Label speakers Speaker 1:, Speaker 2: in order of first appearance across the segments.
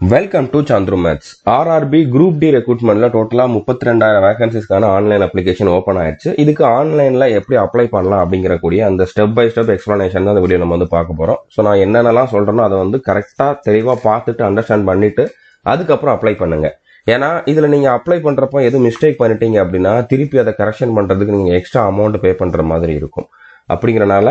Speaker 1: Welcome to Chandru maths RRB group D ரெக்ரூட்மெண்ட்ல டோட்டலா முப்பத்தி ரெண்டாயிரம் வேகன்சிஸ்க்கான ஆன்லைன் அப்ளிகேஷன் ஓப்பன் ஆயிடுச்சு இதுக்கு ஆன்லைன்ல எப்படி அப்ளை பண்ணலாம் அப்படிங்கிற கூடிய அந்த ஸ்டெப் பை ஸ்டெப் எக்ஸ்பிளனேஷன் தான் இந்த வீடியோ நம்ம வந்து பார்க்க போறோம். ஸோ நான் என்னென்னலாம் சொல்றேனோ அதை வந்து கரெக்டா தெளிவா பார்த்துட்டு அண்டர்ஸ்டாண்ட் பண்ணிட்டு அதுக்கப்புறம் அப்ளை பண்ணுங்க. ஏன்னா இதுல நீங்க அப்ளை பண்றப்போ எதுவும் மிஸ்டேக் பண்ணிட்டீங்க அப்படின்னா திருப்பி அதை கரெக்ஷன் பண்றதுக்கு நீங்க எக்ஸ்ட்ரா அமௌண்ட் பே பண்ற மாதிரி இருக்கும். அப்படிங்கிறனால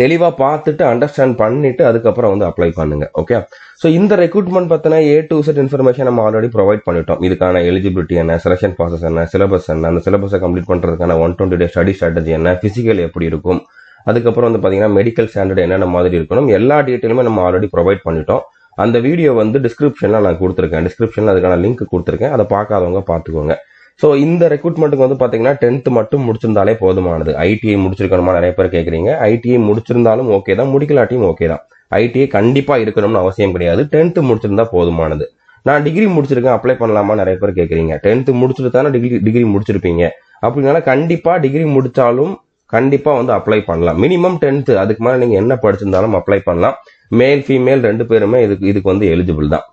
Speaker 1: தெளிவாக பார்த்துட்டு அண்டர்ஸ்டாண்ட் பண்ணிட்டு அதுக்கப்புறம் வந்து அப்ளை பண்ணுங்க ஓகே ஸோ இந்த ரெக்ரூட்மெண்ட் பத்தின ஏ டு செட் இன்ஃபர்மேஷன் நம்ம ஆல்ரெடி ப்ரொவைட் பண்ணிட்டோம். இதுக்கான எலிஜிபிலிட்டி என்ன செலக்ஷன் ப்ராசஸ் என்ன சிலபஸ் என்ன அந்த சிலபஸை கம்ப்ளீட் பண்ணுறதுக்கான one twenty day study strategy என்ன ஃபிசிக்கல் எப்படி இருக்கும் அதுக்கப்புறம் வந்து பார்த்தீங்கன்னா மெடிக்கல் ஸ்டாண்டர்ட் என்னென்ன மாதிரி இருக்கணும் எல்லா டீட்டெயிலுமே நம்ம ஆல்ரெடி ப்ரொவைட் பண்ணிட்டோம். அந்த வீடியோ வந்து டிஸ்கிரிப்ஷனில் நான் கொடுத்துருக்கேன். டிஸ்கிரிப்ஷனில் அதுக்கான லிங்க் கொடுத்துருக்கேன். அதை பார்க்காதவங்க பார்த்துக்கோங்க. ஸோ இந்த ரெக்ரூட்மெண்ட்டுக்கு வந்து பார்த்தீங்கன்னா டென்த் மட்டும் முடிச்சிருந்தாலே போதுமானது. ஐடிஐ முடிச்சிருக்கணுமா? நிறைய பேர் கேட்குறீங்க ஐடிஐ முடிச்சிருந்தாலும் ஓகே தான். முடிக்கலாட்டியும் ஓகே தான். ஐடிஐ கண்டிப்பாக இருக்கணும்னு அவசியம் கிடையாது. டென்த்து முடிச்சிருந்தா போதுமானது. நான் டிகிரி முடிச்சிருக்கேன். அப்ளை பண்ணலாமா? நிறைய பேர் கேட்குறீங்க டென்த்து முடிச்சுட்டு தானே டிகிரி டிகிரி முடிச்சிருப்பீங்க. அப்படினால கண்டிப்பாக டிகிரி முடித்தாலும் கண்டிப்பாக வந்து அப்ளை பண்ணலாம். மினிமம் டென்த்து அதுக்கு மேலே நீங்கள் என்ன படிச்சிருந்தாலும் அப்ளை பண்ணலாம். மேல் ஃபீமேல் ரெண்டு பேருமே இதுக்கு இதுக்கு வந்து எலிஜிபிள் தான்.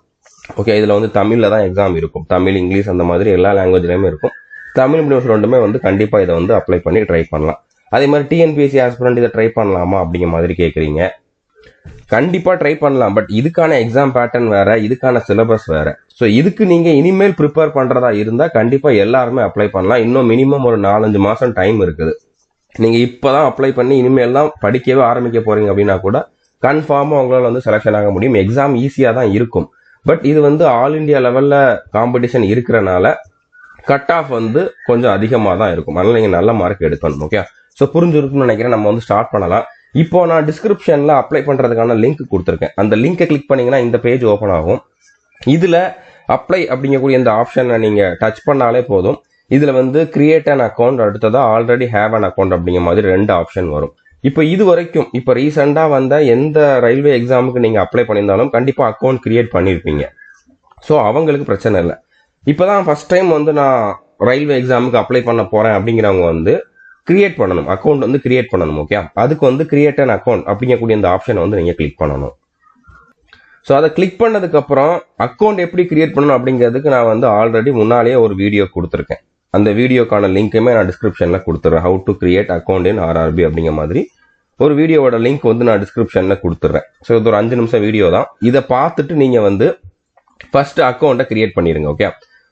Speaker 1: ஓகே இதில் வந்து தமிழில் தான் எக்ஸாம் இருக்கும். தமிழ் இங்கிலீஷ் அந்த மாதிரி எல்லா லாங்குவேஜ்லையுமே இருக்கும். தமிழ் மீடியம் ரெண்டுமே வந்து கண்டிப்பாக இதை வந்து அப்ளை பண்ணி ட்ரை பண்ணலாம். அதே மாதிரி டிஎன்பிஎஸ்சி ஆஸ்பிரண்ட் இதை ட்ரை பண்ணலாமா அப்படிங்கிற மாதிரி கேட்குறீங்க கண்டிப்பாக ட்ரை பண்ணலாம். பட் இதுக்கான எக்ஸாம் பேட்டர்ன் வேற இதுக்கான சிலபஸ் வேற. ஸோ இதுக்கு நீங்கள் இனிமேல் ப்ரிப்பேர் பண்ணுறதா இருந்தால் கண்டிப்பாக எல்லாருமே அப்ளை பண்ணலாம். இன்னும் மினிமம் ஒரு நாலஞ்சு மாதம் டைம் இருக்குது. நீங்கள் இப்போ தான் அப்ளை பண்ணி இனிமேல் தான் படிக்கவே ஆரம்பிக்க போகிறீங்க அப்படின்னா கூட கன்ஃபார்மாக உங்களால் வந்து செலெக்ஷன் ஆக முடியும். எக்ஸாம் ஈஸியாக தான் இருக்கும். பட் இது வந்து ஆல் இண்டியா லெவலில் காம்படிஷன் இருக்கிறனால கட் ஆஃப் வந்து கொஞ்சம் அதிகமாக தான் இருக்கும். அதனால் நீங்கள் நல்ல மார்க் எடுக்கணும் ஓகே ஸோ புரிஞ்சிருக்கும்னு நினைக்கிறேன். நம்ம வந்து ஸ்டார்ட் பண்ணலாம். இப்போ நான் டிஸ்கிரிப்ஷனில் அப்ளை பண்ணுறதுக்கான லிங்க் கொடுத்துருக்கேன். அந்த லிங்கை கிளிக் பண்ணிங்கன்னா இந்த பேஜ் ஓப்பன் ஆகும். இதில் அப்ளை அப்படிங்கக்கூடிய இந்த ஆப்ஷனை நீங்கள் டச் பண்ணாலே போதும். இதில் வந்து கிரியேட் அன் அக்கௌண்ட் அடுத்ததாக ஆல்ரெடி ஹேவ் அன் அக்கௌண்ட் அப்படிங்கிற மாதிரி ரெண்டு ஆப்ஷன் வரும். இப்போ இது வரைக்கும் இப்போ ரீசெண்டாக வந்த எந்த ரயில்வே எக்ஸாமுக்கு நீங்கள் அப்ளை பண்ணியிருந்தாலும் கண்டிப்பாக அக்கௌண்ட் கிரியேட் பண்ணியிருப்பீங்க. ஸோ அவங்களுக்கு பிரச்சனை இல்லை. இப்போ தான் ஃபஸ்ட் டைம் வந்து நான் ரயில்வே எக்ஸாமுக்கு அப்ளை பண்ண போகிறேன் அப்படிங்கிறவங்க வந்து கிரியேட் பண்ணணும். அக்கௌண்ட் வந்து கிரியேட் பண்ணணும் ஓகே அதுக்கு வந்து கிரியேட் அண்ட் அக்கௌண்ட் அப்படிங்கக்கூடிய இந்த ஆப்ஷனை வந்து நீங்கள் கிளிக் பண்ணணும். ஸோ அதை கிளிக் பண்ணதுக்கப்புறம் அக்கௌண்ட் எப்படி கிரியேட் பண்ணணும் அப்படிங்கிறதுக்கு நான் வந்து ஆல்ரெடி முன்னாலேயே ஒரு வீடியோ கொடுத்துருக்கேன். அந்த வீடியோக்கான லிங்க்குமே நான் டிஸ்கிரிப்ஷனில் கொடுத்துட்றேன் how to create account in RRB அப்படிங்கிற மாதிரி. ஒரு வீடியோவோட லிங்க் வந்து நான் டிஸ்கிரிப்ஷனில் கொடுத்துட்றேன் ஸோ இது ஒரு அஞ்சு நிமிஷம் வீடியோ தான். இதை பார்த்துட்டு நீங்கள் வந்து ஃபர்ஸ்ட் அக்கௌண்ட்டை கிரியேட் பண்ணிடுங்க ஓகே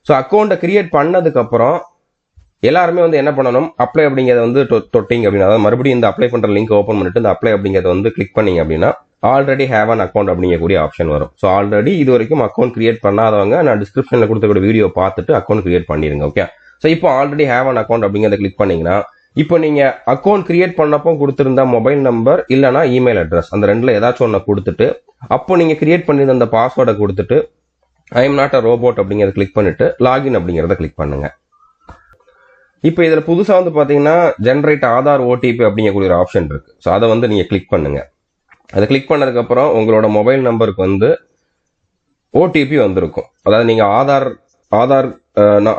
Speaker 1: ஸோ அக்கௌண்ட்டை கிரியேட் பண்ணதுக்கப்புறம் எல்லாருமே வந்து என்ன பண்ணணும்? அப்ளை அப்படிங்கிறத வந்து தொ- தொட்டிங்க அப்படின்னா அதாவது மறுபடியும் இந்த அப்ளை பண்ணுற லிங்க் ஓப்பன் பண்ணிட்டு இந்த அப்ளை அப்படிங்கிறத வந்து கிளிக் பண்ணிங்க அப்படின்னா ஆல்ரெடி ஹேவ் அன் அக்கௌண்ட் அப்படிங்கக்கூடிய ஆப்ஷன் வரும். ஸோ ஆல்ரெடி இது வரைக்கும் அக்கௌண்ட் கிரியேட் பண்ணாதவங்க நான் டிஸ்கிரிப்ஷனில் கொடுத்துக்கூடிய வீடியோ பார்த்துட்டு அக்கௌண்ட் கிரியேட் பண்ணிடுங்க ஓகே ஸோ இப்போ ஆல்ரெடி ஹேவ் அன் அக்கௌண்ட் அப்படிங்கிறத கிளிக் பண்ணீங்கன்னா இப்போ நீங்க அக்கௌண்ட் கிரியேட் பண்ணப்போ கொடுத்துருந்த மொபைல் நம்பர் இல்லைனா இமெயில் அட்ரஸ் அந்த ரெண்டுல ஏதாச்சும் ஒன்று கொடுத்துட்டு அப்போ நீங்க கிரியேட் பண்ணியிருந்த அந்த பாஸ்வேர்டை கொடுத்துட்டு I am not a robot அப்படிங்கிறத கிளிக் பண்ணிட்டு லாகின் அப்படிங்கிறத கிளிக் பண்ணுங்க. இப்போ இதில் புதுசாக வந்து பார்த்தீங்கன்னா ஜென்ரேட் ஆதார் ஓடிபி அப்படிங்கக்கூடிய ஒரு ஆப்ஷன் இருக்கு. ஸோ அதை வந்து நீங்கள் கிளிக் பண்ணுங்க. அதை கிளிக் பண்ணதுக்கப்புறம் உங்களோட மொபைல் நம்பருக்கு வந்து ஓடிபி வந்திருக்கும். அதாவது நீங்கள் ஆதார் ஆதார்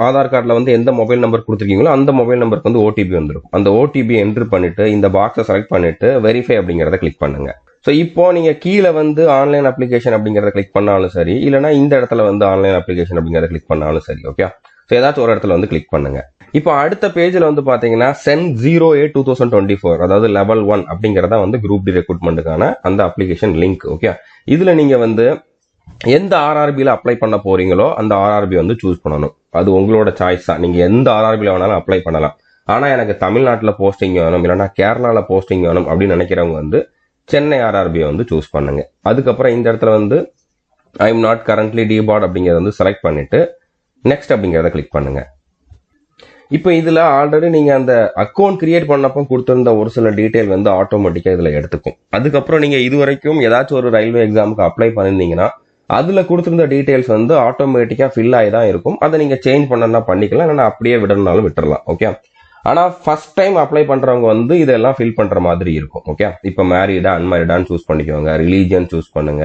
Speaker 1: ஆதார் கார்டில் வந்து எந்த மொபைல் நம்பர் கொடுத்துருக்கீங்களோ அந்த மொபைல் நம்பருக்கு வந்து ஓடிபி வந்துடும் அந்த ஓடிபி என்ட்ரு பண்ணிட்டு இந்த பாக்ஸை செலக்ட் பண்ணிட்டு வெரிஃபை அப்படிங்கிறத கிளிக் பண்ணுங்க. ஸோ இப்போ நீங்க கீழே வந்து ஆன்லைன் அப்ளிகேஷன் அப்படிங்கிறத கிளிக் பண்ணாலும் சரி இல்லைனா இந்த இடத்துல வந்து ஆன்லைன் அப்ளிகேஷன் அப்படிங்கிறத கிளிக் பண்ணாலும் சரி ஓகே ஸோ ஏதாச்சும் ஒரு இடத்துல வந்து கிளிக் பண்ணுங்க. இப்போ அடுத்த பேஜில் வந்து பார்த்தீங்கன்னா CEN zero A two thousand twenty four அதாவது லெவல் ஒன் அப்படிங்கிறத வந்து குரூப் டி ரெக்ரூட்மெண்ட்டுக்கான அந்த அப்ளிகேஷன் லிங்க் ஓகே இதில் நீங்கள் வந்து எந்த ஆர்ஆர்பியில் அப்ளை பண்ண போறீங்களோ அந்த ஆர்ஆர்பி வந்து சூஸ் பண்ணணும். அது உங்களோட சாய்ஸ் தான். நீங்க எந்த ஆர்ஆர்பியில் வேணாலும் அப்ளை பண்ணலாம். ஆனால் எனக்கு தமிழ்நாட்டில் போஸ்டிங் வேணும் இல்லைன்னா கேரளாவில் போஸ்டிங் வேணும் அப்படின்னு நினைக்கிறவங்க வந்து சென்னை ஆர்ஆர்பியை வந்து சூஸ் பண்ணுங்க. அதுக்கப்புறம் இந்த இடத்துல வந்து I am not currently depart அப்படிங்கிறத வந்து செலக்ட் பண்ணிட்டு நெக்ஸ்ட் அப்படிங்கிறத கிளிக் பண்ணுங்க. இப்போ இதில் ஆல்ரெடி நீங்கள் அந்த அக்கௌண்ட் கிரியேட் பண்ணப்போ கொடுத்துருந்த ஒரு சில டீட்டெயில் வந்து ஆட்டோமேட்டிக்காக இதில் எடுத்துக்கும். அதுக்கப்புறம் நீங்கள் இது வரைக்கும் ஏதாச்சும் ஒரு ரயில்வே எக்ஸாமுக்கு அப்ளை பண்ணிருந்தீங்கன்னா அதில் கொடுத்துருந்த டீட்டெயில்ஸ் வந்து ஆட்டோமேட்டிக்காக ஃபில் ஆகி தான் இருக்கும். அதை நீங்கள் சேஞ்ச் பண்ணனா பண்ணிக்கலாம். இல்லைன்னா அப்படியே விடணும்னாலும் விட்டுறலாம். ஓகே ஆனால் ஃபர்ஸ்ட் டைம் அப்ளை பண்ணுறவங்க வந்து இதெல்லாம் ஃபில் பண்ணுற மாதிரி இருக்கும். ஓகே இப்போ மேரிடா அன்மேரிடான்னு சூஸ் பண்ணிக்கோங்க. ரிலீஜியன் சூஸ் பண்ணுங்க.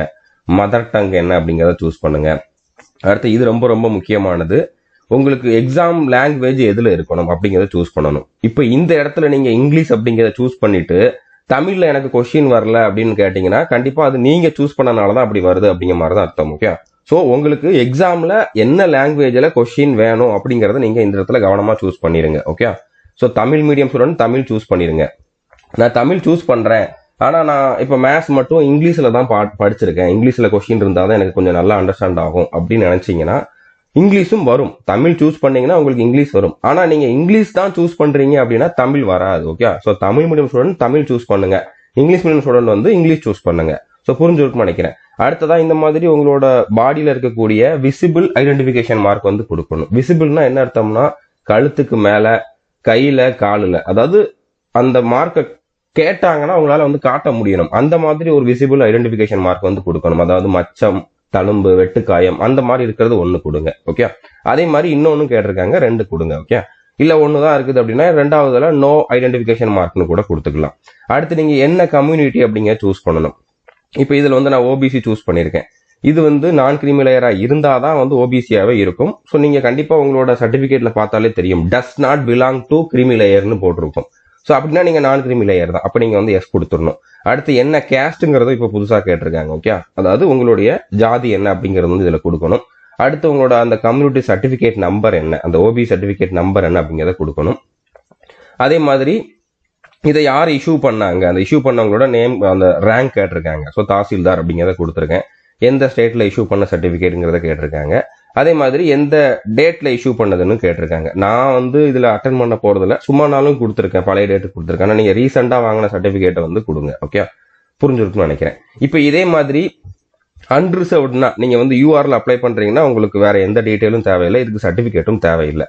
Speaker 1: மதர் டங் என்ன அப்படிங்கிறத சூஸ் பண்ணுங்க. அடுத்து இது ரொம்ப ரொம்ப முக்கியமானது. உங்களுக்கு எக்ஸாம் லாங்குவேஜ் எதில் இருக்கணும் அப்படிங்கிறத சூஸ் பண்ணணும். இப்போ இந்த இடத்துல நீங்கள் இங்கிலீஷ் அப்படிங்கிறத சூஸ் பண்ணிட்டு தமிழில் எனக்கு கொஷின் வரல அப்படின்னு கேட்டிங்கன்னா கண்டிப்பாக அது நீங்கள் சூஸ் பண்ணனால தான் அப்படி வருது அப்படிங்கிற மாதிரி தான் அர்த்தம் ஓகே ஸோ உங்களுக்கு எக்ஸாமில் என்ன லாங்குவேஜில் கொஷின் வேணும் அப்படிங்கிறத நீங்கள் இந்த இடத்துல கவனமாக சூஸ் பண்ணிடுங்க okay so Tamil medium student Tamil choose பண்ணிடுங்க நான் தமிழ் சூஸ் பண்ணுறேன் ஆனால் நான் இப்போ மேத்ஸ் மட்டும் இங்கிலீஷில் தான் பா படிச்சிருக்கேன். இங்கிலீஷில் கொஷின் இருந்தால் தான் எனக்கு கொஞ்சம் நல்லா அண்டர்ஸ்டாண்ட் ஆகும் அப்படின்னு நினச்சிங்கன்னா இங்கிலீஷும் வரும். தமிழ் சூஸ் பண்ணீங்கன்னா உங்களுக்கு இங்கிலீஷ் வரும். ஆனா நீங்க இங்கிலீஷ் தான் சூஸ் பண்றீங்க அப்படின்னா தமிழ் வராது okay so Tamil medium student Tamil choose பண்ணுங்க. இங்கிலீஷ் மீடியம் ஸ்டூடெண்ட் வந்து இங்கிலீஷ் சூஸ் பண்ணுங்க. ஸோ புரிஞ்சிருக்கும்னு நினைக்கிறேன். அடுத்ததா இந்த மாதிரி உங்களோட பாடியில் இருக்கக்கூடிய விசிபிள் ஐடென்டிஃபிகேஷன் மார்க் வந்து கொடுக்கணும். விசிபிள்னா என்ன அர்த்தம்னா கழுத்துக்கு மேல கையில காலில். அதாவது அந்த மார்க்கை கேட்டாங்கன்னா அவங்களால வந்து காட்ட முடியணும். அந்த மாதிரி ஒரு விசிபிள் ஐடென்டிஃபிகேஷன் மார்க் வந்து கொடுக்கணும். அதாவது மச்சம் தழும்பு வெட்டுக்காயம் அந்த மாதிரி இருக்கிறது ஒன்று கொடுங்க ஓகே அதே மாதிரி இன்னொன்னு கேட்டிருக்காங்க ரெண்டு கொடுங்க ஓகே இல்ல ஒன்று தான் இருக்குது அப்படின்னா ரெண்டாவதுல நோ ஐடென்டிஃபிகேஷன் மார்க்னு கூட கொடுத்துக்கலாம். அடுத்து நீங்க என்ன கம்யூனிட்டி அப்படிங்க சூஸ் பண்ணணும்? இப்போ இதுல வந்து நான் ஓபிசி சூஸ் பண்ணியிருக்கேன். இது வந்து நான் கிரிமி லேயரா இருந்தாதான் வந்து ஓபிசியாவே இருக்கும். ஸோ நீங்க கண்டிப்பா உங்களோட சர்டிபிகேட்ல பார்த்தாலே தெரியும். Does not belong to creamy லேயர்னு போட்டிருக்கும். ஸோ அப்படின்னா நீங்கள் நான் கிரிமி லேயர் தான். அப்போ நீங்கள் வந்து எஸ் கொடுத்துடணும். அடுத்து என்ன கேஸ்ட்டுங்கிறதும் இப்போ புதுசாக கேட்டிருக்காங்க ஓகே அதாவது உங்களுடைய ஜாதி என்ன அப்படிங்கிறது வந்து இதில் கொடுக்கணும். அடுத்து உங்களோட அந்த கம்யூனிட்டி சர்டிஃபிகேட் நம்பர் என்ன? அந்த ஓபி சர்டிஃபிகேட் நம்பர் என்ன அப்படிங்கிறத கொடுக்கணும். அதே மாதிரி இதை யார் இஷ்யூ பண்ணாங்க? அந்த இஷ்யூ பண்ணவங்களோட நேம் அந்த ரேங்க் கேட்டிருக்காங்க. ஸோ தாசில்தார் அப்படிங்கிறத கொடுத்துருக்கேன். எந்த ஸ்டேட்டில் இஷ்யூ பண்ண சர்டிஃபிகேட்டுங்கிறத கேட்டிருக்காங்க. அதே மாதிரி எந்த டேட்ல இஷ்யூ பண்ணதுன்னு கேட்டிருக்காங்க. நான் வந்து இதுல அட்டன் பண்ண போறதுல சும்மா நாளும் கொடுத்துருக்கேன். பழைய டேட்டு கொடுத்துருக்கேன். ஆனா நீங்க ரீசெண்டா வாங்கின சர்டிபிகேட்டை வந்து கொடுங்க. ஓகே புரிஞ்சிருக்கும்னு நினைக்கிறேன். இப்போ இதே மாதிரி அன்ரிசர்வ்ட்னா நீங்க வந்து யூஆர்ல அப்ளை பண்றீங்கன்னா உங்களுக்கு வேற எந்த டீட்டெயிலும் தேவையில்லை. இதுக்கு சர்டிஃபிகேட்டும் தேவையில்லை.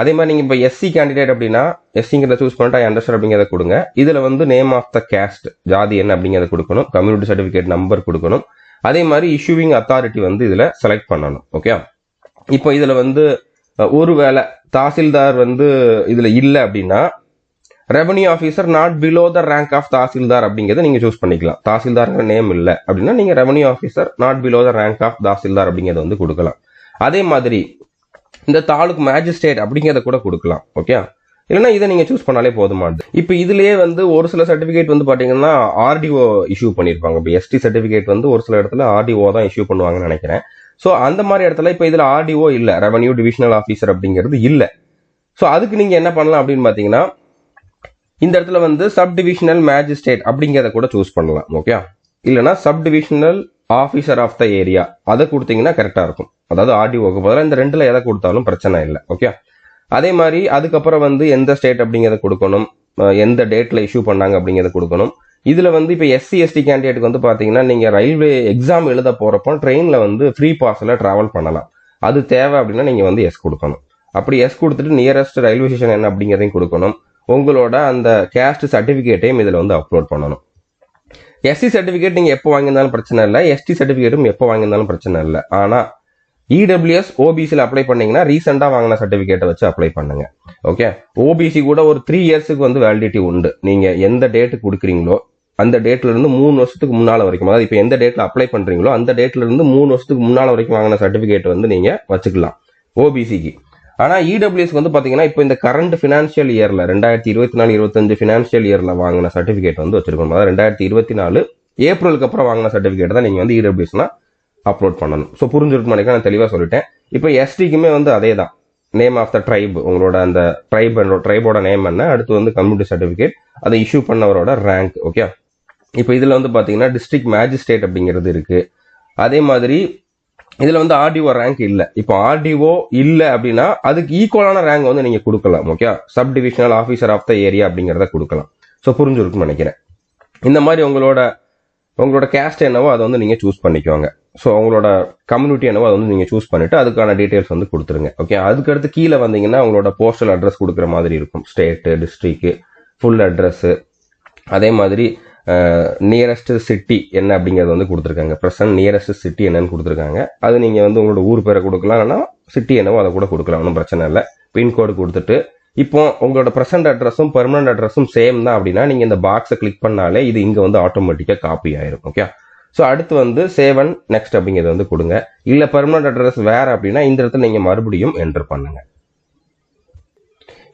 Speaker 1: அதே மாதிரி நீங்க இப்போ எஸ்சி கேண்டிடேட் அப்படின்னா எஸ்சிங்கிறத சூஸ் பண்ணிட்டு அண்டர்ஸ்டாண்ட் அப்படிங்கிறத கொடுங்க. இதுல வந்து நேம் ஆஃப் த கேஸ்ட் ஜாதி என்ன அப்படிங்கிறத கொடுக்கணும். கம்யூனிட்டி சர்டிபிகேட் நம்பர் கொடுக்கணும். அதே மாதிரி இஷ்யூவிங் அத்தாரிட்டி வந்து இதுல செலக்ட் பண்ணணும். ஓகே இப்போ இதில் வந்து ஒருவேளை தாசில்தார் வந்து இதில் இல்லை அப்படின்னா revenue officer not below the rank of tahsildar அப்படிங்கிறத நீங்கள் சூஸ் பண்ணிக்கலாம். தாசில்தார்ங்கிற நேம் இல்லை அப்படின்னா நீங்கள் revenue officer not below the rank of tahsildar அப்படிங்கிறத வந்து கொடுக்கலாம். அதே மாதிரி இந்த தாலுக் மேஜிஸ்ட்ரேட் அப்படிங்கிறத கூட கொடுக்கலாம் ஓகே இல்லைன்னா இதை நீங்கள் சூஸ் பண்ணாலே போதுமானது. இப்போ இதுலேயே வந்து ஒரு சில சர்டிஃபிகேட் வந்து பார்த்தீங்கன்னா ஆர்டிஓ இஷ்யூ பண்ணிருப்பாங்க. இப்போ எஸ்டி சர்டிஃபிகேட் வந்து ஒரு சில இடத்துல ஆர்டிஓ தான் இஷ்யூ பண்ணுவாங்கன்னு நினைக்கிறேன். ஸோ அந்த மாதிரி இடத்துல இப்போ இதில் ஆர்டிஓ இல்லை. ரெவன்யூ டிவிஷனல் ஆஃபீஸர் அப்படிங்கிறது இல்லை. ஸோ அதுக்கு நீங்கள் என்ன பண்ணலாம் அப்படின்னு பார்த்தீங்கன்னா இந்த இடத்துல வந்து சப் டிவிஷனல் மேஜிஸ்ட்ரேட் அப்படிங்கிறத கூட சூஸ் பண்ணலாம். ஓகே இல்லைன்னா sub divisional officer of the area அதை கொடுத்தீங்கன்னா கரெக்டாக இருக்கும். அதாவது ஆர்டிஓக்கு பதிலாக இந்த ரெண்டில் எதை கொடுத்தாலும் பிரச்சனை இல்லை. ஓகே அதே மாதிரி அதுக்கப்புறம் வந்து எந்த ஸ்டேட் அப்படிங்கிறத கொடுக்கணும் எந்த டேட்டில் இஷ்யூ பண்ணாங்க அப்படிங்கிறத கொடுக்கணும். இதில் வந்து இப்போ எஸ்சி எஸ்டி கேண்டிடேட்டுக்கு வந்து பார்த்தீங்கன்னா நீங்கள் ரயில்வே எக்ஸாம் எழுத போகிறப்போ ட்ரெயினில் வந்து ஃப்ரீ பாஸில் ட்ராவல் பண்ணலாம். அது தேவை அப்படின்னா நீங்கள் வந்து எஸ் கொடுக்கணும். அப்படி எஸ் கொடுத்துட்டு நியரஸ்ட் ரயில்வே ஸ்டேஷன் என்ன அப்படிங்கிறதையும் கொடுக்கணும். உங்களோட அந்த கேஸ்ட் சர்டிஃபிகேட்டையும் இதில் வந்து அப்லோட் பண்ணணும். எஸ்சி சர்டிஃபிகேட் நீங்கள் எப்போ வாங்கியிருந்தாலும் பிரச்சனை இல்லை. எஸ்டி சர்டிஃபிகேட்டும் எப்போ வாங்கியிருந்தாலும் பிரச்சனை இல்லை. ஆனால் இடபிள்யூஎஸ் ஓபிசியில் அப்ளை பண்ணீங்கன்னா ரீசெண்டாக வாங்கின சர்டிஃபிகேட்டை வச்சு அப்ளை பண்ணுங்க. ஓகே ஓபிசி கூட ஒரு த்ரீ இயர்ஸுக்கு வந்து வேலிடிட்டி உண்டு. நீங்கள் எந்த டேட்டு கொடுக்குறீங்களோ அந்த டேட்ல இருந்து மூணு வருஷத்துக்கு முன்னால வரைக்கும் அதாவது இப்போ எந்த டேட்ல அப்ளை பண்றீங்களோ அந்த டேட்ல இருந்து மூணு வருஷத்துக்கு முன்னால வரைக்கும் வாங்கின சர்டிஃபிகேட் வந்து நீங்க வச்சுக்கலாம். ஓபிசிக்கு ஆனா இடபிள்யூஎஸ் வந்து பாத்தீங்கன்னா இப்போ இந்த கரண்ட் ஃபினான்ஷியல் இயர்ல ரெண்டாயிரத்தி இருபத்தி நாலு இருபத்தஞ்சு ஃபினான்ஷியல் இயர்ல வாங்கின சர்டிஃபிகேட் வந்து வச்சிருக்கணும். அதாவது ரெண்டாயிரத்தி இருபத்தி நாலு ஏப்ரலுக்கு அப்புறம் வாங்கின சர்டிஃபிகேட் தான் நீங்க வந்து இடபிள்யூஸ்னா அப்லோட் பண்ணணும். ஸோ புரிஞ்சிருக்கும் நினைக்க நான் தெளிவாக சொல்லிட்டேன். இப்போ எஸ்டிக்குமே வந்து அதே தான் நேம் ஆஃப் த ட்ரைப் உங்களோட அந்த ட்ரைப் ட்ரைபோட நேம் என்ன? அடுத்து வந்து கம்யூனிட்டி சர்டிஃபிகேட் அதை இஷ்யூ பண்ணவரோட ரேங்க் ஓகே இப்போ இதில் வந்து பார்த்தீங்கன்னா டிஸ்ட்ரிக்ட் மேஜிஸ்ட்ரேட் அப்படிங்கிறது இருக்குது அதே மாதிரி இதில் வந்து ஆர்டிஓ ரேங்க் இல்லை. இப்போ ஆர்டிஓ இல்லை அப்படின்னா அதுக்கு ஈக்குவலான ரேங்க் வந்து நீங்கள் கொடுக்கலாம் okay sub divisional officer of the area அப்படிங்கிறத கொடுக்கலாம். ஸோ புரிஞ்சுருக்குன்னு நினைக்கிறேன். இந்த மாதிரி உங்களோட உங்களோட கேஸ்ட் என்னவோ அதை வந்து நீங்கள் சூஸ் பண்ணிக்கோங்க. ஸோ உங்களோட கம்யூனிட்டி என்னவோ அதை வந்து நீங்கள் சூஸ் பண்ணிவிட்டு அதுக்கான டீட்டெயில்ஸ் வந்து கொடுத்துருங்க ஓகே அதுக்கடுத்து கீழே வந்தீங்கன்னா உங்களோட போஸ்டல் அட்ரஸ் கொடுக்குற மாதிரி இருக்கும். ஸ்டேட்டு டிஸ்ட்ரிக்ட் ஃபுல் அட்ரஸ்ஸு அதே மாதிரி நியரஸ்ட் சிட்டி என்ன அப்படிங்கிறது வந்து கொடுத்துருக்காங்க. ப்ரெசன்ட் நியரஸ்ட் சிட்டி என்னன்னு கொடுத்துருக்காங்க. அது நீங்கள் வந்து உங்களோட ஊர் பேரை கொடுக்கலாம். இல்லைன்னா சிட்டி என்னவோ அதை கூட கொடுக்கலாம். ஒன்றும் பிரச்சனை இல்லை. பின்கோடு கொடுத்துட்டு இப்போ உங்களோட ப்ரெசன்ட் அட்ரஸும் பெர்மனன்ட் அட்ரஸும் சேம் தான் அப்படின்னா நீங்கள் இந்த பாக்ஸை கிளிக் பண்ணாலே இது இங்கே வந்து ஆட்டோமேட்டிக்காக காப்பி ஆயிரும் ஓகே ஸோ அடுத்து வந்து சேவன் நெக்ஸ்ட் அப்படிங்கிறது வந்து கொடுங்க. இல்லை பெர்மனன்ட் அட்ரஸ் வேறு அப்படின்னா இந்த இடத்துல நீங்கள் மறுபடியும் என்டர் பண்ணுங்க.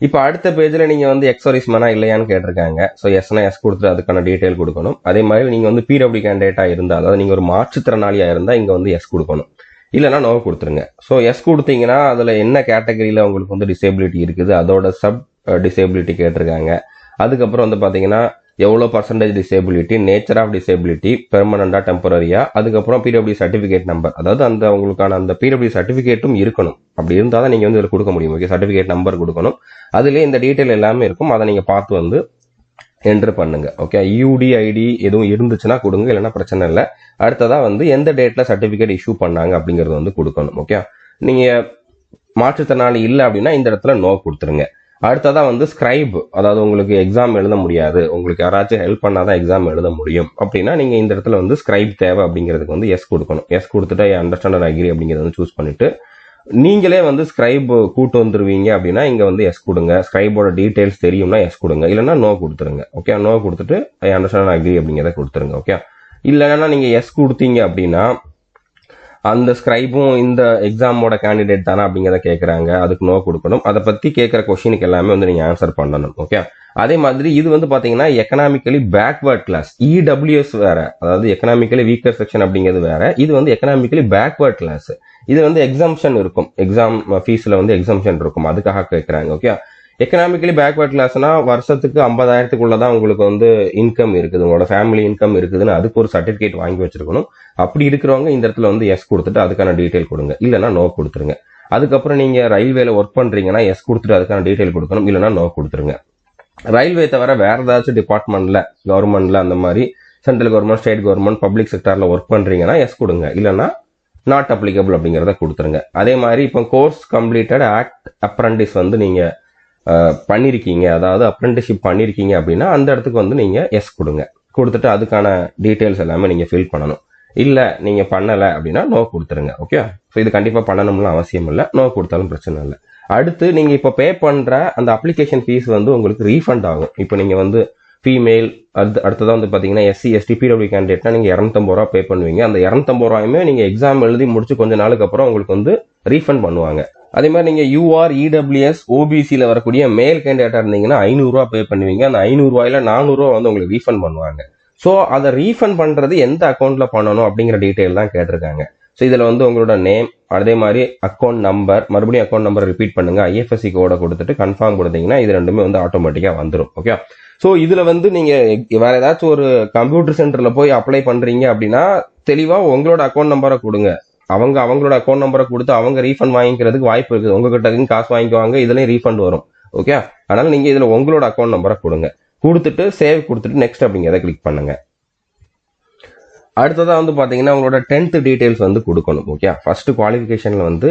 Speaker 1: இப்போ அடுத்த பேஜில் நீங்கள் வந்து எக்ஸோரிஸ்மனா இல்லையான்னு கேட்டிருக்காங்க. ஸோ எஸ்னா எஸ் கொடுத்துட்டு அதுக்கான டீட்டெயில் கொடுக்கணும். அதே மாதிரி நீங்கள் வந்து பிடபிள்யூ கேண்டிடேட்டாக இருந்தால் அதாவது நீங்கள் ஒரு மாற்றுத்திறனாளியாக இருந்தால் இங்கே வந்து எஸ் கொடுக்கணும். இல்லைன்னா நோ கொடுத்துருங்க. ஸோ எஸ் கொடுத்தீங்கன்னா அதில் என்ன கேட்டகரியில் உங்களுக்கு வந்து டிசேபிலிட்டி இருக்குது அதோட சப் டிசேபிலிட்டி uh, கேட்டிருக்காங்க. அதுக்கப்புறம் வந்து பார்த்தீங்கன்னா எவ்வளோ percentage disability nature of disability பெர்மனண்டா டெம்பரரியா அதுக்கப்புறம் பிடபிள்யூ சர்டிஃபிகேட் நம்பர் அதாவது அந்த உங்களுக்கான அந்த பிடபிள்யூ சர்டிஃபிகேட்டும் இருக்கணும். அப்படி இருந்தால் தான் நீங்கள் வந்து இதில் கொடுக்க முடியும். ஓகே சர்டிஃபிகேட் நம்பர் கொடுக்கணும். அதுலேயே இந்த டீட்டெயில் எல்லாமே இருக்கும். அதை நீங்கள் பார்த்து வந்து என்ட்ரு பண்ணுங்க. ஓகே யூடி ஐடி எதுவும் இருந்துச்சுன்னா கொடுங்க. இல்லைன்னா பிரச்சனை இல்லை. அடுத்ததாக வந்து எந்த டேட்டில் சர்டிஃபிகேட் இஷ்யூ பண்ணாங்க அப்படிங்கறது வந்து கொடுக்கணும். ஓகே நீங்கள் மாற்றுத்திறனாளி இல்லை அப்படின்னா இந்த இடத்துல நோ கொடுத்துருங்க. அடுத்ததாக வந்து ஸ்கிரைப் அதாவது உங்களுக்கு எக்ஸாம் எழுத முடியாது. உங்களுக்கு யாராச்சும் ஹெல்ப் பண்ணால் தான் எக்ஸாம் எழுத முடியும். அப்படின்னா நீங்கள் இந்த இடத்துல வந்து ஸ்கிரைப் தேவை அப்படிங்கிறதுக்கு வந்து எஸ் கொடுக்கணும். எஸ் கொடுத்துட்டு அண்டர்ஸ்டாண்டர் அக்ரி அப்படிங்கிறத வந்து சூஸ் பண்ணிட்டு நீங்களே வந்து ஸ்கிரைப் கூட்டு வந்துருவீங்க அப்படின்னா இங்கே வந்து எஸ் கொடுங்க. ஸ்கிரைபோட டீட்டெயில்ஸ் தெரியும்னா எஸ் கொடுங்க. இல்லைன்னா நோ கொடுத்துருங்க. ஓகே நோ கொடுத்துட்டு ஐ அண்டர்ஸ்டாண்ட் அக்ரி அப்படிங்கிறத கொடுத்துருங்க. ஓகே இல்லைன்னா நீங்கள் எஸ் கொடுத்தீங்க அப்படின்னா அந்த ஸ்கிரைபும் இந்த எக்ஸாமோட கேண்டிடேட் தானே அப்படிங்கிறத கேட்குறாங்க அதுக்கு நோ கொடுக்கணும். அதை பற்றி கேட்குற கொஷினுக்கு எல்லாமே வந்து நீங்கள் ஆன்சர் பண்ணணும். ஓகே அதே மாதிரி இது வந்து பார்த்தீங்கன்னா எக்கனாமிக்கலி பேக்வேர்ட் கிளாஸ் இடபிள்யூஎஸ் வேற. அதாவது எக்கனாமிக்கலி வீக்கர் செக்ஷன் அப்படிங்கிறது வேற. இது வந்து எக்கனாமிக்கலி பேக்வேர்ட் கிளாஸ் இது வந்து எக்ஸாம்ஷன் இருக்கும். எக்ஸாம் ஃபீஸில் வந்து எக்ஸாம்ஷன் இருக்கும். அதுக்காக கேட்குறாங்க ஓகே எக்கனாமிக்கலி பேக்வர்ட் கிளாஸ்னா வருஷத்துக்கு ஐம்பதாயிரத்துக்குள்ள தான் உங்களுக்கு வந்து இன்கம் இருக்குது. உங்களோட ஃபேமிலி இன்கம் இருக்குதுன்னு அதுக்கு ஒரு சர்டிஃபிகேட் வாங்கி வச்சிருக்கணும். அப்படி இருக்கிறவங்க இந்த இடத்துல வந்து எஸ் கொடுத்துட்டு அதுக்கான டீட்டெயில் கொடுங்க. இல்லைனா நோ கொடுத்துருங்க. அதுக்கப்புறம் நீங்க ரயில்வேல ஒர்க் பண்றீங்கன்னா எஸ் கொடுத்துட்டு அதுக்கான டீட்டெயில் கொடுக்கணும். இல்லைன்னா நோ கொடுத்துருங்க. ரயில்வே தவிர வேற ஏதாச்சும் டிபார்ட்மெண்ட்ல கவர்மெண்ட்ல அந்த மாதிரி central government state government public செக்டர்ல work பண்றீங்கன்னா எஸ் கொடுங்க. இல்லைன்னா நாட் அப்ளிகபிள் அப்படிங்கிறத கொடுத்துருங்க. அதே மாதிரி இப்போ கோர்ஸ் கம்ப்ளீட்டட் ஆக்ட் அப்ரண்டிஸ் வந்து நீங்கள் பண்ணியிருக்கீங்க அதாவது அப்ரெண்டிஷிப் பண்ணியிருக்கீங்க அப்படின்னா அந்த இடத்துக்கு வந்து நீங்கள் எஸ் கொடுங்க. கொடுத்துட்டு அதுக்கான டீட்டெயில்ஸ் எல்லாமே நீங்கள் ஃபில் பண்ணணும். இல்லை நீங்கள் பண்ணலை அப்படின்னா நோ கொடுத்துருங்க ஓகே ஸோ இது கண்டிப்பாக பண்ணணும்னு அவசியம் இல்லை. நோ கொடுத்தாலும் பிரச்சனை இல்லை. அடுத்து நீங்கள் இப்போ பே பண்ணுற அந்த அப்ளிகேஷன் ஃபீஸ் வந்து உங்களுக்கு ரீஃபண்ட் ஆகும். இப்போ நீங்கள் வந்து ஃபீமேல் அடுத்து அடுத்ததாக வந்து பார்த்தீங்கன்னா எஸ்சி எஸ்டி பிடபிள்யூ கேண்டிடேட்னா நீங்கள் இரநூத்தம்பது ரூபா பே பண்ணுவீங்க. அந்த இரநூத்தம்பது ரூபாயுமே நீங்கள் எக்ஸாம் எழுதி முடிச்சு கொஞ்ச நாளுக்கு அப்புறம் உங்களுக்கு வந்து ரீஃபண்ட் பண்ணுவாங்க. அதே மாதிரி நீங்கள் யூஆர் இடபிள்யூஎஸ் ஓபிசியில் வரக்கூடிய மேல் கேண்டிடேட்டாக இருந்தீங்கன்னா ஐநூறுரூவா பே பண்ணுவீங்க. அந்த ஐநூறுரூவாயில் நானூறுரூவா வந்து உங்களுக்கு ரீஃபண்ட் பண்ணுவாங்க. ஸோ அதை ரீஃபண்ட் பண்ணுறது எந்த அக்கௌண்ட்டில் பண்ணணும் அப்படிங்கிற டீட்டெயில் தான் கேட்டிருக்காங்க. ஸோ இதில் வந்து உங்களோட நேம் அதே மாதிரி அக்கௌண்ட் நம்பர் மறுபடியும் அக்கௌண்ட் நம்பர் ரிப்பீட் பண்ணுங்கள் ஐஎஃப்எஸ்சி கோடை கொடுத்துட்டு கன்ஃபார்ம் கொடுத்தீங்கன்னா இது ரெண்டுமே வந்து ஆட்டோமேட்டிக்காக வந்துடும் ஓகே ஸோ இதில் வந்து நீங்கள் வேற ஏதாச்சும் ஒரு கம்ப்யூட்டர் சென்டரில் போய் அப்ளை பண்ணுறீங்க அப்படின்னா தெளிவாக உங்களோட அக்கௌண்ட் நம்பரை கொடுங்க. அவங்க அவங்களோட அக்கௌண்ட் நம்பரை கொடுத்து அவங்க ரீஃபண்ட் வாங்கிக்கிறதுக்கு வாய்ப்பு இருக்குது. உங்ககிட்ட காசு வாங்கிக்குவாங்க இதுலேயும் ரீஃபண்ட் வரும். ஓகே அதனால நீங்கள் இதில் உங்களோட அக்கௌண்ட் நம்பரை கொடுங்க. கொடுத்துட்டு சேவ் கொடுத்துட்டு நெக்ஸ்ட் அப்படிங்கிறத கிளிக் பண்ணுங்க. அடுத்ததாக வந்து பார்த்தீங்கன்னா உங்களோட டென்த்து டீட்டெயில்ஸ் வந்து கொடுக்கணும். ஓகே ஃபஸ்ட்டு குவாலிஃபிகேஷனில் வந்து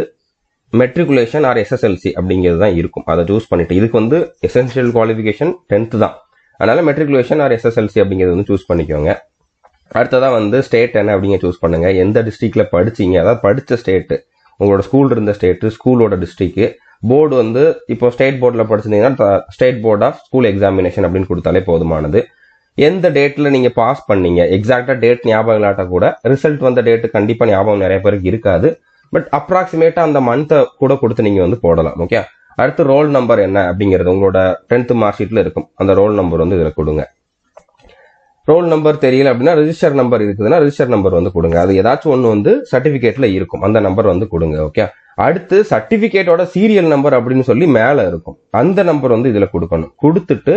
Speaker 1: மெட்ரிகுலேஷன் ஆர் எஸ்எஸ்எல்சி அப்படிங்கிறது தான் இருக்கும். அதை சூஸ் பண்ணிட்டு இதுக்கு வந்து எசென்ஷியல் குவாலிஃபிகேஷன் டென்த்து தான். அதனால் மெட்ரிகுலேஷன் ஆர் எஸ்எஸ்எல்சி அப்படிங்கிறது வந்து சூஸ் பண்ணிக்கோங்க. அடுத்ததாக வந்து ஸ்டேட் என்ன அப்படிங்க சூஸ் பண்ணுங்கள் எந்த டிஸ்ட்ரிக்டில் படிச்சீங்க? அதாவது படித்த ஸ்டேட்டு உங்களோட ஸ்கூல் இருந்த ஸ்டேட்டு ஸ்கூலோட டிஸ்ட்ரிக்கு போர்டு வந்து இப்போ ஸ்டேட் போர்டில் படிச்சிருந்தீங்கன்னா state board of school examination அப்படின்னு கொடுத்தாலே போதுமானது. எந்த டேட்டில் நீங்கள் பாஸ் பண்ணீங்க? எக்ஸாக்டாக டேட் ஞாபகம் இல்லாட்ட கூட ரிசல்ட் வந்த டேட்டு கண்டிப்பாக ஞாபகம் நிறைய பேருக்கு இருக்காது. பட் அப்ராக்சிமேட்டாக அந்த மந்த்தை கூட கொடுத்து நீங்கள் வந்து போடலாம் ஓகே அடுத்து ரோல் நம்பர் என்ன அப்படிங்கிறது உங்களோட டென்த்து மார்க் ஷீட்டில் இருக்கும். அந்த ரோல் நம்பர் வந்து இதில் கொடுங்க. ரோல் நம்பர் தெரியல அப்படின்னா ரிஜிஸ்டர் நம்பர் இருக்குதுன்னா ரிஜிஸ்டர் நம்பர் வந்து கொடுங்க. அது ஏதாச்சும் ஒன்று வந்து சர்டிஃபிகேட்ல இருக்கும். அந்த நம்பர் வந்து கொடுங்க ஓகே அடுத்து சர்டிஃபிகேட்டோட சீரியல் நம்பர் அப்படின்னு சொல்லி மேலே இருக்கும். அந்த நம்பர் வந்து இதில் கொடுக்கணும். கொடுத்துட்டு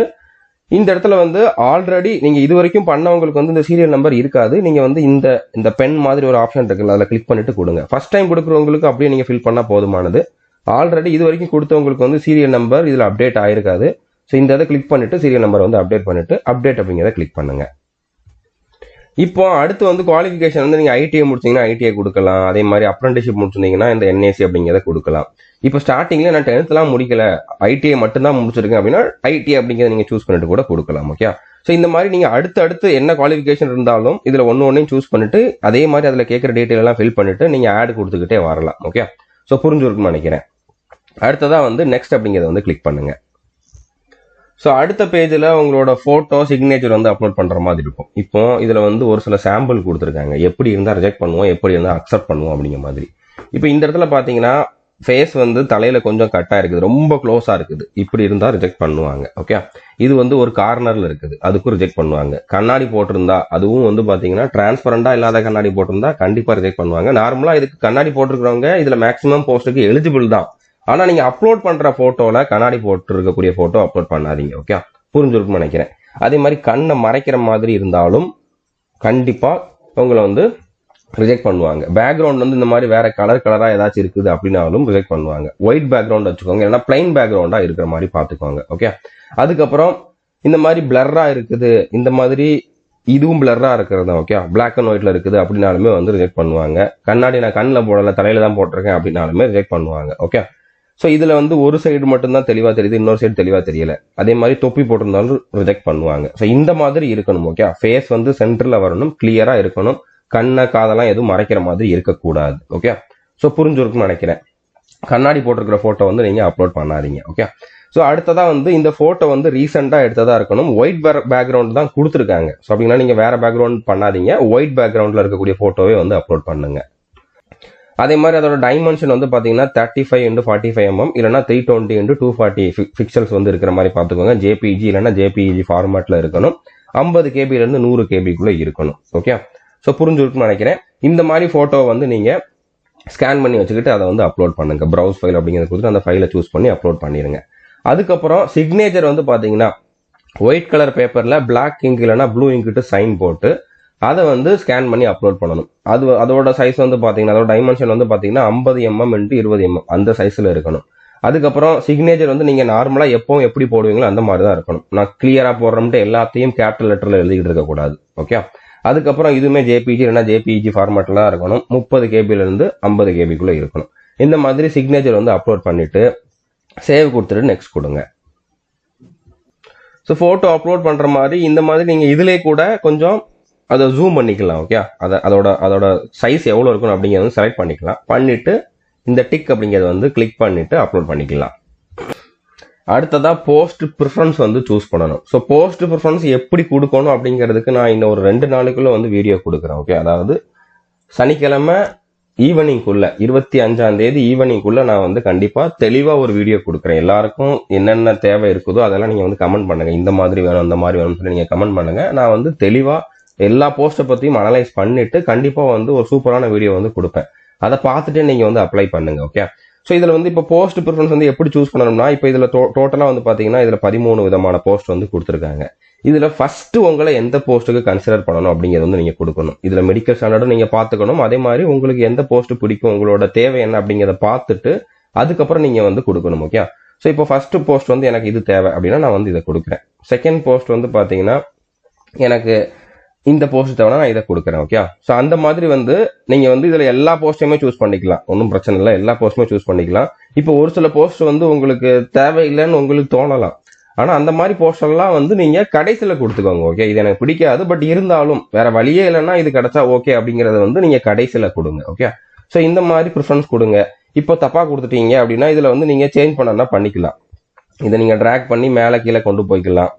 Speaker 1: இந்த இடத்துல வந்து ஆல்ரெடி நீங்க இது வரைக்கும் பண்ணவங்களுக்கு வந்து இந்த சீரியல் நம்பர் இருக்காது. நீங்க வந்து இந்த இந்த பென் மாதிரி ஒரு ஆப்ஷன் இருக்குல்ல அதில் கிளிக் பண்ணிட்டு கொடுங்க. ஃபர்ஸ்ட் டைம் கொடுக்குறவங்களுக்கு அப்படியே நீங்க ஃபில் பண்ணா போதுமானது. ஆல்ரெடி இது வரைக்கும் கொடுத்தவங்களுக்கு வந்து சீரியல் நம்பர் இதில் அப்டேட் ஆயிருக்காது. ஸோ இந்த இதை கிளிக் பண்ணிட்டு சீரியல் நம்பர் வந்து அப்டேட் பண்ணிட்டு அப்டேட் அப்படிங்கிறத கிளிக் பண்ணுங்க. இப்போ அடுத்து வந்து குவாலிஃபிகேஷன் வந்து நீங்கள் ஐடிஐ முடிச்சீங்கன்னா ஐடிஐ கொடுக்கலாம். அதே மாதிரி அப்ரண்டிஷிப் முடிச்சிருந்தீங்கன்னா இந்த என்ஏசி அப்படிங்கிறத கொடுக்கலாம். இப்போ ஸ்டார்டிங்கில் நான் டென்த்லாம் முடிக்கல. ஐடிஐ மட்டும்தான் முடிச்சிருக்கேன் அப்படின்னா ஐடிஐ அப்படிங்கிறத நீங்கள் சூஸ் பண்ணிட்டு கூட கொடுக்கலாம் ஓகே ஸோ இந்த மாதிரி நீங்கள் அடுத்து அடுத்து என்ன குவாலிஃபிகேஷன் இருந்தாலும் இதில் ஒன்று ஒன்றையும் சூஸ் பண்ணிட்டு அதே மாதிரி அதில் கேட்குற டீட்டெயில் எல்லாம் ஃபில் பண்ணிட்டு நீங்கள் ஆட் கொடுத்துக்கிட்டே வரலாம் ஓகே ஸோ புரிஞ்சுருக்குன்னு நினைக்கிறேன். அடுத்ததாக வந்து நெக்ஸ்ட் அப்படிங்கிறத வந்து கிளிக் பண்ணுங்கள் ஸோ அடுத்த பேஜில் உங்களோட ஃபோட்டோ சிக்னேச்சர் வந்து அப்லோட் பண்ணுற மாதிரி இருக்கும். இப்போ இதில் வந்து ஒரு சில சாம்பிள் கொடுத்துருக்காங்க. எப்படி இருந்தால் ரிஜெக்ட் பண்ணுவோம் எப்படி இருந்தால் அக்செப்ட் பண்ணுவோம் அப்படிங்கிற மாதிரி. இப்போ இந்த இடத்துல பார்த்தீங்கன்னா ஃபேஸ் வந்து தலையில் கொஞ்சம் கட்டாக இருக்குது ரொம்ப க்ளோஸாக இருக்குது. இப்படி இருந்தால் ரிஜெக்ட் பண்ணுவாங்க. ஓகே இது வந்து ஒரு கார்னரில் இருக்குது. அதுக்கும் ரிஜெக்ட் பண்ணுவாங்க. கண்ணாடி போட்டிருந்தா அதுவும் வந்து பார்த்தீங்கன்னா டிரான்ஸ்பரண்டாக இல்லாத கண்ணாடி போட்டிருந்தா கண்டிப்பாக ரிஜெக்ட் பண்ணுவாங்க. நார்மலாக இதுக்கு கண்ணாடி போட்டிருக்கிறவங்க இதில் மேக்ஸிமம் போஸ்ட்டுக்கு எலிஜிபிள் தான். ஆனால் நீங்கள் அப்லோட் பண்ணுற ஃபோட்டோவில் கண்ணாடி போட்டு இருக்கக்கூடிய அப்லோட் பண்ணாதீங்க ஓகே புரிஞ்சிருக்கும்னு நினைக்கிறேன். அதே மாதிரி கண்ணை மறைக்கிற மாதிரி இருந்தாலும் கண்டிப்பாக உங்களை வந்து ரிஜெக்ட் பண்ணுவாங்க. பேக்ரவுண்ட் வந்து இந்த மாதிரி வேற கலர் கலராக ஏதாச்சும் இருக்குது அப்படின்னாலும் ரிஜெக்ட் பண்ணுவாங்க. ஒயிட் பேக்ரவுண்ட் வச்சுக்கோங்க இல்லைன்னா பிளைன் பேக்ரவுண்டாக இருக்கிற மாதிரி பார்த்துக்கோங்க ஓகே அதுக்கப்புறம் இந்த மாதிரி பிளர்ராக இருக்குது இந்த மாதிரி இதுவும் பிளர்ராக இருக்கிறது ஓகே பிளாக் அண்ட் ஒயிட்ல இருக்குது அப்படின்னாலுமே வந்து ரிஜெக்ட் பண்ணுவாங்க. கண்ணாடி நான் கண்ணில் போடலை தலையில தான் போட்டிருக்கேன் அப்படின்னாலுமே ரிஜெக்ட் பண்ணுவாங்க ஓகே ஸோ இதில் வந்து ஒரு சைடு மட்டும்தான் தெளிவாக தெரியுது இன்னொரு சைடு தெளிவாக தெரியல. அதே மாதிரி தொப்பி போட்டிருந்தாலும் ரிஜெக்ட் பண்ணுவாங்க. ஸோ இந்த மாதிரி இருக்கணும் ஓகே ஃபேஸ் வந்து சென்டரில் வரணும் கிளியராக இருக்கணும். கண்ணை காதெல்லாம் எதுவும் மறைக்கிற மாதிரி இருக்கக்கூடாது ஓகே ஸோ புரிஞ்சிருக்கும்னு நினைக்கிறேன். கண்ணாடி போட்டிருக்கிற ஃபோட்டோ வந்து நீங்கள் அப்லோட் பண்ணாதீங்க ஓகே ஸோ அடுத்ததாக வந்து இந்த ஃபோட்டோ வந்து ரீசெண்டாக எடுத்ததாக இருக்கணும். ஒயிட் பேக்ரவுண்ட் தான் கொடுத்துருக்காங்க. ஸோ அப்படின்னா நீங்கள் வேறு பேக்ரவுண்ட் பண்ணாதீங்க. ஒயிட் பேக்ரவுண்டில் இருக்கக்கூடிய ஃபோட்டோவே வந்து அப்லோட் பண்ணுங்கள் அதே மாதிரி அதோட டைமென்ஷன் வந்து பார்த்தீங்கன்னா thirty five into forty five mm இல்லைனா three twenty into two forty pixels வந்து இருக்கிற மாதிரி பார்த்துக்கோங்க. ஜேபிஜி இல்லைனா ஜேபிஇஜி ஃபார்மேட்டில் இருக்கணும். ஐம்பது கேபிலேருந்து நூறு கேபிக்குள்ளே இருக்கணும். ஓகே ஸோ புரிஞ்சுருக்குன்னு நினைக்கிறேன். இந்த மாதிரி ஃபோட்டோ வந்து நீங்கள் ஸ்கேன் பண்ணி வச்சுக்கிட்டு அதை வந்து அப்லோட் பண்ணுங்கள் ப்ரௌஸ் ஃபைல் அப்படிங்கிறத கொடுத்து அந்த ஃபைலை சூஸ் பண்ணி அப்லோட் பண்ணிடுங்க அதுக்கப்புறம் சிக்னேச்சர் வந்து பார்த்தீங்கன்னா ஒயிட் கலர் பேப்பரில் பிளாக் இங்க் இல்லைனா ப்ளூ இங்கிட்டு சைன் போட்டு அதை வந்து ஸ்கேன் பண்ணி அப்லோட் பண்ணணும். அது அதோட சைஸ் வந்து பார்த்தீங்கன்னா அதோட டைமென்ஷன் வந்து பார்த்தீங்கன்னா ஐம்பது எம்எம் இன்ட்டு இருபது எம்எம் அந்த சைஸில் இருக்கணும். அதுக்கப்புறம் சிக்னேச்சர் வந்து நீங்கள் நார்மலாக எப்பவும் எப்படி போடுவீங்களோ அந்த மாதிரி தான் இருக்கணும். நான் கிளியராக போடுறோம்ட்டு எல்லாத்தையும் கேபிட்டல் லெட்டரில் எழுதிக்கிட்டு இருக்கக்கூடாது ஓகே அதுக்கப்புறம் இதுவுமே ஜேபிஜி இல்லைனா ஜேபிஜி ஃபார்மேட்டில் தான் இருக்கணும். முப்பது கேபிலேருந்து ஐம்பது கேபிக்குள்ளே இருக்கணும். இந்த மாதிரி சிக்னேச்சர் வந்து அப்லோட் பண்ணிவிட்டு சேவ் கொடுத்துட்டு நெக்ஸ்ட் கொடுங்க. ஸோ ஃபோட்டோ அப்லோட் பண்ணுற மாதிரி இந்த மாதிரி நீங்கள் இதிலே கூட கொஞ்சம் அதை ஜூம் பண்ணிக்கலாம் ஓகே அதை அதோட அதோட சைஸ் எவ்வளோ இருக்கணும் அப்படிங்கிறத செலக்ட் பண்ணிக்கலாம். பண்ணிவிட்டு இந்த டிக் அப்படிங்கிறத வந்து கிளிக் பண்ணிவிட்டு அப்லோட் பண்ணிக்கலாம். அடுத்ததாக போஸ்ட் ப்ரிஃபரன்ஸ் வந்து சூஸ் பண்ணணும். ஸோ போஸ்ட் ப்ரிஃபரன்ஸ் எப்படி கொடுக்கணும் அப்படிங்கிறதுக்கு நான் இன்னும் ஒரு ரெண்டு நாளுக்குள்ளே வந்து வீடியோ கொடுக்குறேன் ஓகே அதாவது சனிக்கிழமை ஈவினிங்குள்ள இருபத்தி அஞ்சாம் தேதி ஈவினிங்குள்ள நான் வந்து கண்டிப்பாக தெளிவாக ஒரு வீடியோ கொடுக்குறேன். எல்லாருக்கும் என்னென்ன தேவை இருக்குதோ அதெல்லாம் நீங்கள் வந்து கமெண்ட் பண்ணுங்க. இந்த மாதிரி வேணும் இந்த மாதிரி வேணும்னு சொல்லி நீங்கள் கமெண்ட் பண்ணுங்கள் நான் வந்து தெளிவாக எல்லா போஸ்ட்டை பற்றியும் அனலைஸ் பண்ணிட்டு கண்டிப்பாக வந்து ஒரு சூப்பரான வீடியோ வந்து கொடுப்பேன். அதை பார்த்துட்டு நீங்கள் வந்து அப்ளை பண்ணுங்க ஓகே ஸோ இதில் வந்து இப்போ போஸ்ட் ப்ரிஃபரன்ஸ் வந்து எப்படி சூஸ் பண்ணணும்னா இப்போ இதில் டோ டோட்டலாக வந்து பார்த்தீங்கன்னா இதில் பதிமூணு விதமான போஸ்ட் வந்து கொடுத்துருக்காங்க. இதில் ஃபஸ்ட்டு உங்களை எந்த போஸ்ட்டுக்கு கன்சிடர் பண்ணணும் அப்படிங்கிறது வந்து நீங்கள் கொடுக்கணும். இதில் மெடிக்கல் ஸ்டாண்டர்டும் நீங்கள் பார்த்துக்கணும். அதே மாதிரி உங்களுக்கு எந்த போஸ்ட் பிடிக்கும் உங்களோட தேவை என்ன அப்படிங்கிறத பார்த்துட்டு அதுக்கப்புறம் நீங்கள் வந்து கொடுக்கணும் ஓகே ஸோ இப்போ ஃபர்ஸ்ட் போஸ்ட் வந்து எனக்கு இது தேவை அப்படின்னா நான் வந்து இதை கொடுக்குறேன். செகண்ட் போஸ்ட் வந்து பார்த்தீங்கன்னா எனக்கு இந்த போஸ்ட் தவிர நான் இதை கொடுக்குறேன் ஓகே ஸோ அந்த மாதிரி வந்து நீங்கள் வந்து இதில் எல்லா போஸ்ட்டையுமே சூஸ் பண்ணிக்கலாம். ஒன்றும் பிரச்சனை இல்லை எல்லா போஸ்ட்டுமே சூஸ் பண்ணிக்கலாம். இப்போ ஒரு சில போஸ்ட் வந்து உங்களுக்கு தேவையில்லைன்னு உங்களுக்கு தோணலாம். ஆனால் அந்த மாதிரி போஸ்டெல்லாம் வந்து நீங்கள் கடைசியில் கொடுத்துக்கோங்க ஓகே இது எனக்கு பிடிக்காது பட் இருந்தாலும் வேற வழியே இல்லைன்னா இது கிடைச்சா ஓகே அப்படிங்கிறத வந்து நீங்கள் கடைசியில் கொடுங்க ஓகே ஸோ இந்த மாதிரி ப்ரிஃபரன்ஸ் கொடுங்க. இப்போ தப்பாக கொடுத்துட்டீங்க அப்படின்னா இதில் வந்து நீங்கள் சேஞ்ச் பண்ணனா பண்ணிக்கலாம். இதை நீங்கள் ட்ராக் பண்ணி மேலே கீழே கொண்டு போய்க்கலாம்.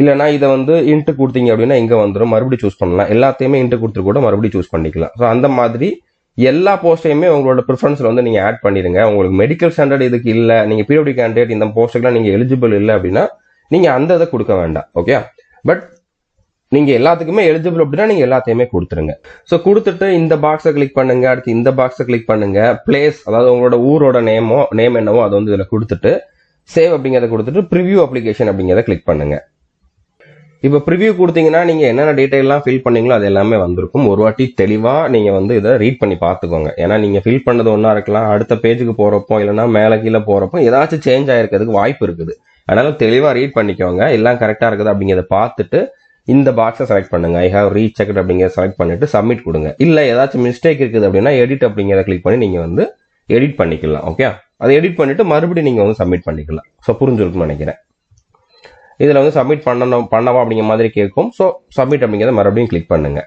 Speaker 1: இல்லைனா இதை வந்து இன்ட்டு கொடுத்தீங்க அப்படின்னா இங்கே வந்துடும் மறுபடியும் சூஸ் பண்ணலாம். எல்லாத்தையுமே இன்ட்டு கொடுத்து கூட மறுபடியும் சூஸ் பண்ணிக்கலாம். ஸோ அந்த மாதிரி எல்லா போஸ்ட்டையுமே உங்களோட ப்ரிஃபரன்ஸில் வந்து நீங்கள் ஆட் பண்ணிடுங்க உங்களுக்கு மெடிக்கல் ஸ்டாண்டர்ட் இதுக்கு இல்லை நீங்கள் பிரியோடி கேண்டிடேட் இந்த போஸ்ட்டுக்குலாம் நீங்கள் எலிஜிபிள் இல்லை அப்படின்னா நீங்கள் அந்த இதை கொடுக்க வேண்டாம். ஓகே பட் நீங்கள் எல்லாத்துக்குமே எலிஜிபிள் அப்படின்னா நீங்கள் எல்லாத்தையுமே கொடுத்துருங்க. ஸோ கொடுத்துட்டு இந்த பாக்ஸை கிளிக் பண்ணுங்க. அடுத்து இந்த பாக்ஸை கிளிக் பண்ணுங்க. பிளேஸ் அதாவது உங்களோட ஊரோட நேமோ நேம் என்னவோ அதை வந்து இதில் கொடுத்துட்டு சேவ் அப்படிங்கிறத கொடுத்துட்டு ப்ரிவியூ அப்ளிகேஷன் அப்படிங்கிறத கிளிக் பண்ணுங்க. இப்போ ப்ரிவியூ கொடுத்தீங்கன்னா நீங்கள் என்னென்ன டீடைல்லாம் ஃபில் பண்ணீங்களோ அது எல்லாமே வந்திருக்கும். ஒரு வாட்டி தெளிவாக நீங்கள் வந்து இதை ரீட் பண்ணி பார்த்துக்கோங்க. ஏன்னா நீங்கள் ஃபில் பண்ணது ஒன்றா இருக்கலாம். அடுத்த பேஜுக்கு போகிறப்போ இல்லைன்னா மேலே கீழே போகிறப்போ ஏதாச்சும் சேஞ்ச் ஆகிருக்கிறதுக்கு வாய்ப்பு இருக்குது. அதனால தெளிவாக ரீட் பண்ணிக்கோங்க. எல்லாம் கரெக்டாக இருக்குது அப்படிங்கிறத பார்த்துட்டு இந்த பாக்ஸை செலக்ட் பண்ணுங்க. ஐ ஹாவ் ரீச் செக்ட் அப்படிங்கிறத செலக்ட் பண்ணிட்டு சப்மிட் கொடுங்க. இல்லை ஏதாச்சும் மிஸ்டேக் இருக்குது அப்படின்னா எடிட் அப்படிங்கிறத கிளிக் பண்ணி நீங்கள் வந்து எடிட் பண்ணிக்கலாம். ஓகே அதை எடிட் பண்ணிட்டு மறுபடியும் நீங்கள் வந்து சப்மிட் பண்ணிக்கலாம். ஸோ புரிஞ்சிருக்கும்னு நினைக்கிறேன். இதில் வந்து சப்மிட் பண்ணணும் பண்ணவா அப்படிங்கிற மாதிரி கேட்கும். ஸோ சப்மிட் அப்படிங்கிறத மறுபடியும் கிளிக் பண்ணுங்க.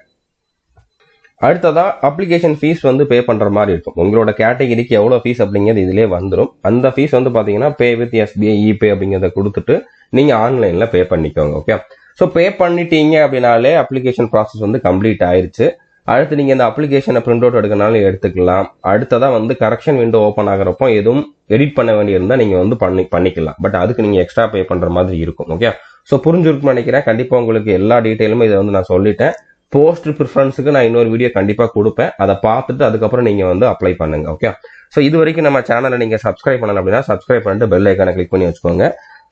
Speaker 1: அடுத்ததாக அப்ளிகேஷன் ஃபீஸ் வந்து பே பண்ணுற மாதிரி இருக்கும். உங்களோட கேட்டகிரிக்கு எவ்வளோ ஃபீஸ் அப்படிங்கிறது இதிலே வந்துடும் அந்த ஃபீஸ் வந்து பார்த்தீங்கன்னா பே வித் எஸ்பிஐ இபே அப்படிங்கிறத கொடுத்துட்டு நீங்கள் ஆன்லைனில் பே பண்ணிக்கோங்க ஓகே ஸோ பே பண்ணிட்டீங்க அப்படின்னாலே அப்ளிகேஷன் ப்ராசஸ் வந்து கம்ப்ளீட் ஆயிடுச்சு அடுத்து நீங்கள் இந்த அப்ளிகேஷனை பிரிண்ட் அவுட் எடுக்கனாலும் எடுத்துக்கலாம். அடுத்ததாக வந்து கரெக்ஷன் விண்டோ ஓப்பன் ஆகிறப்போ எதுவும் எடிட் பண்ண வேண்டியிருந்தால் நீங்கள் வந்து பண்ணி பண்ணிக்கலாம். பட் அதுக்கு நீங்கள் எக்ஸ்ட்ரா பே பண்ணுற மாதிரி இருக்கும் ஓகே ஸோ புரிஞ்சிருக்குன்னு நினைக்கிறேன். கண்டிப்பாக உங்களுக்கு எல்லா டீட்டெயிலுமே இதை வந்து நான் சொல்லிட்டேன். போஸ்ட் ப்ரிஃபரன்ஸுக்கு நான் இன்னொரு வீடியோ கண்டிப்பாக கொடுப்பேன். அதை பார்த்துட்டு அதுக்கப்புறம் நீங்கள் வந்து அப்ளை பண்ணுங்க ஓகே ஸோ இது வரைக்கும் நம்ம சேனலை நீங்கள் சப்ஸ்கிரைப் பண்ணணும் அப்படின்னா சப்ஸ்கிரைப் பண்ணிட்டு பெல் ஐக்கானை கிளிக் பண்ணி வச்சுக்கோங்க.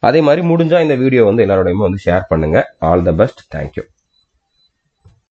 Speaker 1: அதே மாதிரி முடிஞ்சால் இந்த வீடியோ வந்து எல்லாரோடையுமே வந்து ஷேர் பண்ணுங்கள் ஆல் த பெஸ்ட் தேங்க்யூ